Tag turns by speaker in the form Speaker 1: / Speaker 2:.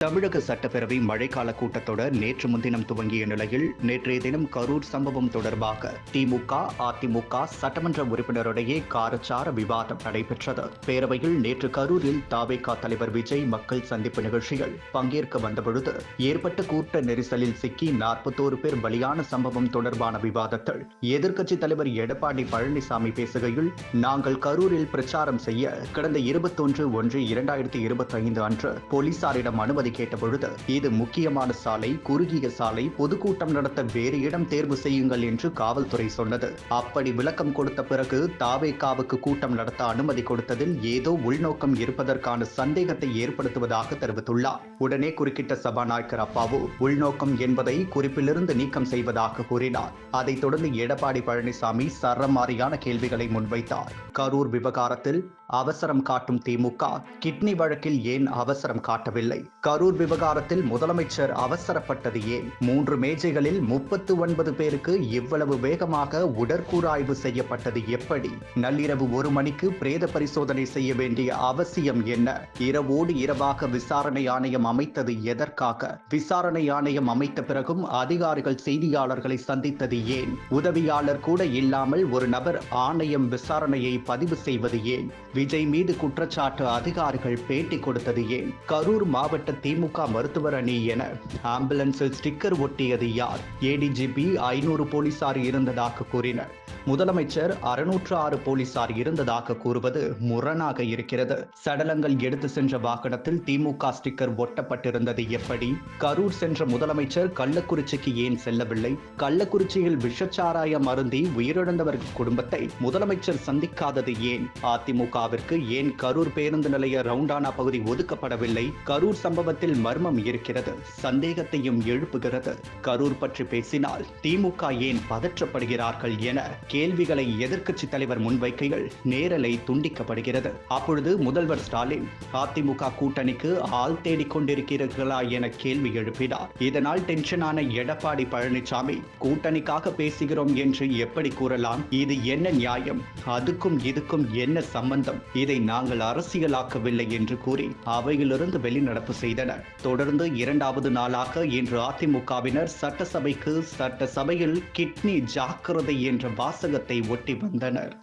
Speaker 1: தமிழக சட்டப்பேரவை மழைக்கால கூட்டத்தொடர் நேற்று முன்தினம் துவங்கிய நிலையில் நேற்றைய தினம் கரூர் சம்பவம் தொடர்பாக திமுக அதிமுக சட்டமன்ற உறுப்பினரிடையே காரச்சார விவாதம் நடைபெற்றது. பேரவையில் நேற்று கரூரில் தாவேகா தலைவர் விஜய் மக்கள் சந்திப்பு நிகழ்ச்சியில் பங்கேற்க வந்தபொழுது ஏற்பட்ட கூட்ட நெரிசலில் சிக்கி நாற்பத்தோரு பேர் பலியான சம்பவம் தொடர்பான விவாதத்தில் எதிர்க்கட்சி தலைவர் எடப்பாடி பழனிசாமி பேசுகையில் நாங்கள் கரூரில் பிரச்சாரம் செய்ய கடந்த இருபத்தொன்று ஒன்று இரண்டாயிரத்தி இருபத்தி ஐந்து அன்று போலீசாரிடம் அனுமதி கேட்டபொழுது இது முக்கியமான சாலை குறுகிய சாலை பொதுக்கூட்டம் நடத்த வேறு இடம் தேர்வு செய்யுங்கள் என்று காவல்துறை சொன்னது. அப்படி விளக்கம் கொடுத்த பிறகு தாவேகாவுக்கு கூட்டம் நடத்த அனுமதி கொடுத்ததில் ஏதோ உள்நோக்கம் இருப்பதற்கான சந்தேகத்தை ஏற்படுத்துவதாக தெரிவித்துள்ளார். உடனே குறுக்கிட்ட சபாநாயகர் அப்பாவு உள்நோக்கம் என்பதை குறிப்பிலிருந்து நீக்கம் செய்வதாக கூறினார். அதைத் தொடர்ந்து எடப்பாடி பழனிசாமி சரமாரியான கேள்விகளை முன்வைத்தார். கரூர் விவகாரத்தில் அவசரம் காட்டும் திமுக. கிட்னி வழக்கில் ஏன் அவசரம் காட்டவில்லை? கரூர் விவகாரத்தில் முதலமைச்சர் அவசரப்பட்டது ஏன்? மூன்று மேஜைகளில் முப்பத்து ஒன்பது பேருக்கு இவ்வளவு வேகமாக உடற்கூறாய்வு செய்யப்பட்டது எப்படி? நள்ளிரவு ஒரு மணிக்கு பிரேத பரிசோதனை செய்ய வேண்டிய அவசியம் என்ன? இரவோடு இரவாக விசாரணை ஆணையம் அமைத்தது எதற்காக? விசாரணை ஆணையம் அமைத்த பிறகும் அதிகாரிகள் செய்தியாளர்களை சந்தித்தது ஏன்? உதவியாளர் கூட இல்லாமல் ஒரு நபர் ஆணையம் விசாரணையை பதிவு செய்வது ஏன்? விஜய் மீது குற்றச்சாட்டு அதிகாரிகள் பேட்டி கொடுத்தது ஏன்? கரூர் மாவட்ட திமுக மருத்துவர் அணி என. ஆம்புலன்ஸில் ஸ்டிக்கர் ஒட்டியது யார்? ஏடிஜிபி ஐநூறு போலீசார் இருந்ததாக கூறினர். முதலமைச்சர் அறுநூற்று ஆறு போலீசார் இருந்ததாக கூறுவது முரணாக இருக்கிறது. சடலங்கள் எடுத்து சென்ற வாகனத்தில் திமுக ஸ்டிக்கர் ஒட்டப்பட்டிருந்தது எப்படி? கரூர் சென்ற முதலமைச்சர் கள்ளக்குறிச்சிக்கு ஏன் செல்லவில்லை? கள்ளக்குறிச்சியில் விஷச்சாராயம் அருந்தி உயிரிழந்தவர் குடும்பத்தை முதலமைச்சர் சந்திக்காதது ஏன்? அதிமுகவிற்கு ஏன் கரூர் பேருந்து நிலைய ரவுண்டானா பகுதி ஒதுக்கப்படவில்லை? கரூர் சம்பவத்தில் மர்மம் இருக்கிறது சந்தேகத்தையும் எழுப்புகிறது. கரூர் பற்றி பேசினால் திமுக ஏன் பதற்றப்படுகிறார்கள் என கேள்விகளை எதிர்க்கட்சி தலைவர் முன்வைக்கையில் நேரலை துண்டிக்கப்படுகிறது. அப்பொழுது முதல்வர் ஸ்டாலின் அதிமுக கூட்டணிக்கு ஆள் தேடிக் கொண்டிருக்கிறீர்களா என கேள்வி எழுப்பினார். இதனால் டென்ஷனான எடப்பாடி பழனிசாமி கூட்டணிக்காக பேசுகிறோம் என்று எப்படி கூறலாம்? இது என்ன நியாயம்? அதுக்கும் இதுக்கும் என்ன சம்பந்தம்? இதை நாங்கள் அரசியலாக்கவில்லை என்று கூறி அவையிலிருந்து வெளிநடப்பு செய்தனர். தொடர்ந்து இரண்டாவது நாளாக இன்று அதிமுகவினர் சட்டசபைக்கு சட்டசபையில் கிட்னி ஜாக்கிரதை என்ற வாசகத்தை ஒட்டி வந்தனர்.